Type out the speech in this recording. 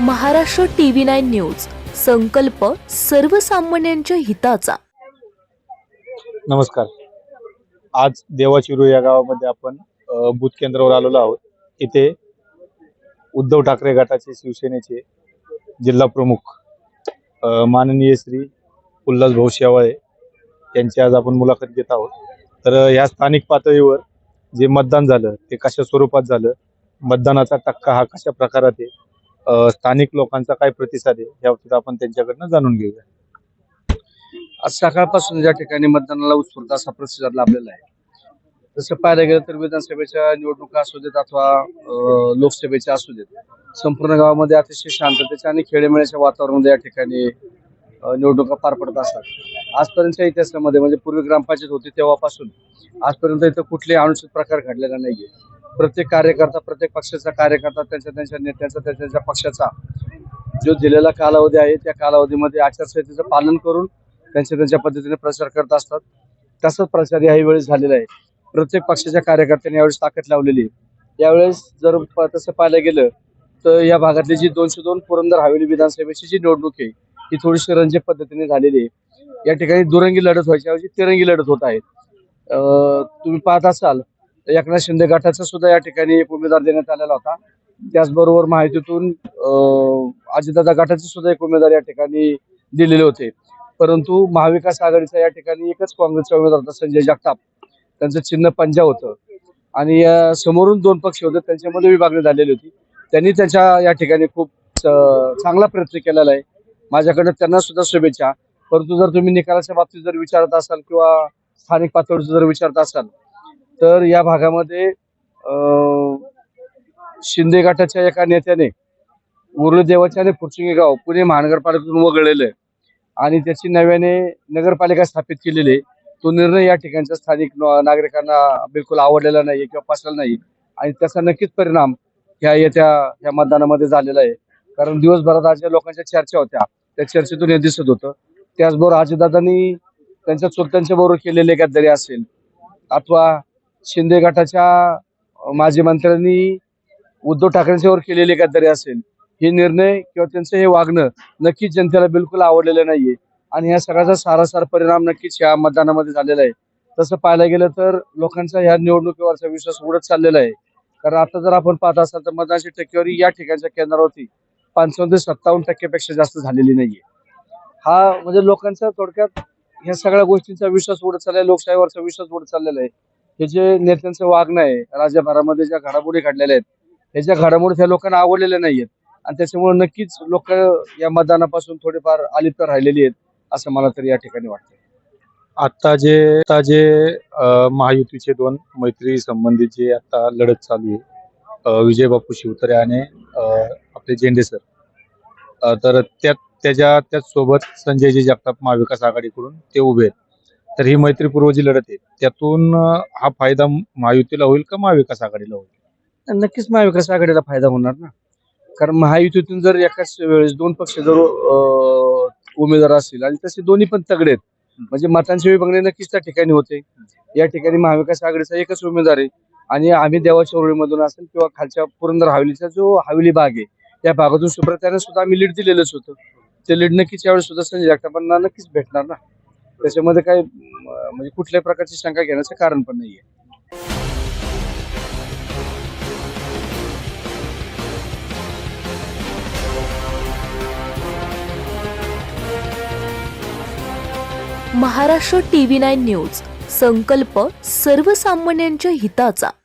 Maharashtra TV nine news. संकल्प सर्वसामान्यांच्या हिताचा. नमस्कार. आज देवाचिरू या गावामध्ये आपण बूथ केंद्रावर आलेलो आहोत. इथे उद्धव ठाकरे गटाचे शिवसेनेचे जिल्हा प्रमुख माननीय श्री उल्हास भाऊ शेवाळे यांची आज आपण मुलाखत घेत आहोत. तर ह्या स्थानिक पातळीवर जे मतदान झालं ते कशा स्वरूपात झालं मतदानाचा टक्का हा कशा प्रकारात आहे स्थानिक लोकांचा काय प्रतिसाद आहे याबाबतीत आपण त्यांच्याकडनं जाणून घेऊया. आज सकाळपासून ज्या ठिकाणी मतदानाला उत्स्फूर्त असा प्रतिसाद लाभलेला आहे जसं पाहायला गेलं तर विधानसभेच्या निवडणुका असू देत अथवा अं, लोकसभेच्या असू देत संपूर्ण गावामध्ये अतिशय शांततेच्या आणि खेळेमेळ्याच्या वातावरणामध्ये या ठिकाणी निवडणुका पार पडत असतात. आजपर्यंतच्या इतिहासामध्ये म्हणजे पूर्वी ग्रामपंचायत होती तेव्हापासून आजपर्यंत इथं कुठले अनुचित प्रकार घडलेला नाहीये. प्रत्येक कार्यकर्ता प्रत्येक पक्षाचा कार्यकर्ता त्यांच्या त्यांच्या नेत्यांचा त्यांच्या त्यांच्या पक्षाचा जो दिलेला कालावधी आहे त्या कालावधीमध्ये आचारसंहितेचं पालन करून त्यांच्या त्यांच्या पद्धतीने प्रचार करत असतात. तसाच प्रचार याही वेळेस झालेला आहे. प्रत्येक पक्षाच्या कार्यकर्त्यांनी यावेळेस ताकद लावलेली आहे. यावेळेस जर तसं पाहायला गेलं तर या भागातली जी दोनशे दोन पुरंदर हवेली विधानसभेची जी निवडणूक आहे ती थोडीशी रंजक पद्धतीने झालेली आहे. या ठिकाणी दुरंगी लढत व्हायच्या ऐवजी तिरंगी लढत होत आहे. तुम्ही पाहत असाल एकनाथ शिंदे गटाचा सुद्धा या ठिकाणी एक उमेदवार देण्यात आलेला होता. त्याचबरोबर माहितीतून अजितदादा गटाचे सुद्धा एक उमेदवार या ठिकाणी दिलेले होते. परंतु महाविकास आघाडीचा या ठिकाणी एकच काँग्रेसचा उमेदवार होता संजय जगताप. त्यांचं चिन्ह पंजा होतं. आणि समोरून दोन पक्ष होते त्यांच्यामध्ये विभागणी झालेली होती. त्यांनी त्यांच्या या ठिकाणी खूप चांगला प्रयत्न केलेला आहे. माझ्याकडे त्यांना सुद्धा शुभेच्छा. परंतु जर तुम्ही निकालाच्या बाबतीत जर विचारत असाल किंवा स्थानिक पातळीचं जर विचारत असाल तर या भागामध्ये शिंदे गटाच्या एका नेत्याने उर्ल आणि फुरचिंगे गाव पुणे महानगरपालिकेतून वगळलेलं आहे आणि त्याची नव्याने नगरपालिका स्थापित केलेली आहे. तो निर्णय या ठिकाणच्या स्थानिक नागरिकांना बिलकुल आवडलेला नाही किंवा पसरला नाही आणि त्याचा नक्कीच परिणाम ह्या येत्या ह्या मतदानामध्ये झालेला आहे. कारण दिवसभरात आज ज्या लोकांच्या चर्चा होत्या त्या चर्चेतून हे दिसत होतं. त्याचबरोबर आजीदादांनी त्यांच्या चुलत्यांच्या बरोबर केलेले गद्दारी असेल अथवा शिंदे गटाच्या माजी मंत्र्यांनी उद्धव ठाकरेंच्यावर केलेली गद्दारी असेल हे निर्णय किंवा त्यांचं हे वागणं नक्कीच जनतेला बिलकुल आवडलेलं नाहीये. आणि या सगळ्याचा सारासार परिणाम नक्कीच या मतदानामध्ये झालेला आहे. तसं पाहायला गेलं तर लोकांचा ह्या निवडणुकीवरचा विश्वास उडत चाललेला आहे. कारण आता जर आपण पाहत असाल तर मतदानाची टक्केवारी या ठिकाणच्या केंद्रावरती पंचावन्न ते सत्तावन्न टक्केपेक्षा जास्त झालेली नाहीये. हा म्हणजे लोकांचा थोडक्यात ह्या सगळ्या गोष्टींचा विश्वास उडत चाललाय लोकशाहीवरचा विश्वास उडत चाललेला आहे. हे जे नेत्यांचं वागणं आहे राज्यभरामध्ये ज्या घडामोडी घडलेल्या आहेत हे ज्या घडामोडी त्या लोकांना आवडलेल्या नाहीयेत. आणि त्याच्यामुळे नक्कीच लोक या मतदानापासून थोडीफार अलिप्त राहिलेली आहेत असं मला तरी या ठिकाणी वाटतं आता जे आता जे महायुतीचे दोन मैत्री संबंधित जे आता लढत चालू आहे विजय बापू शिवतरे आणि आपले झेंडे सर तर त्यात त्याच्या त्याच सोबत संजयजी जगताप महाविकास आघाडीकडून ते उभे आहेत. तर ही मैत्रीपूर्व जी लढत आहे त्यातून हा फायदा महायुतीला होईल का महाविकास आघाडीला होईल? नक्कीच महाविकास आघाडीला फायदा होणार ना. कारण महायुतीतून जर एकाच वेळेस दोन पक्ष जर उमेदवार असतील आणि तसे दोन्ही पण तगडे आहेत म्हणजे मतांची विभागणी नक्कीच त्या ठिकाणी होते. या ठिकाणी महाविकास आघाडीचा एकच उमेदवार आहे आणि आम्ही देवाच्या उरळीमधून असेल किंवा खालच्या पुरंदर हवेलीचा जो हवेली भाग आहे त्या भागातून सुप्रत्याने सुद्धा आम्ही लीड दिलेलंच होतं. ते लीड नक्कीच यावेळेस सुद्धा संजय जगतापांना नक्कीच भेटणार ना. त्याच्यामध्ये काही म्हणजे कुठल्याही प्रकारची शंका घेण्याचं कारण पण नाहीये. महाराष्ट्र टीव्ही नाईन न्यूज संकल्प सर्वसामान्यांच्या हिताचा.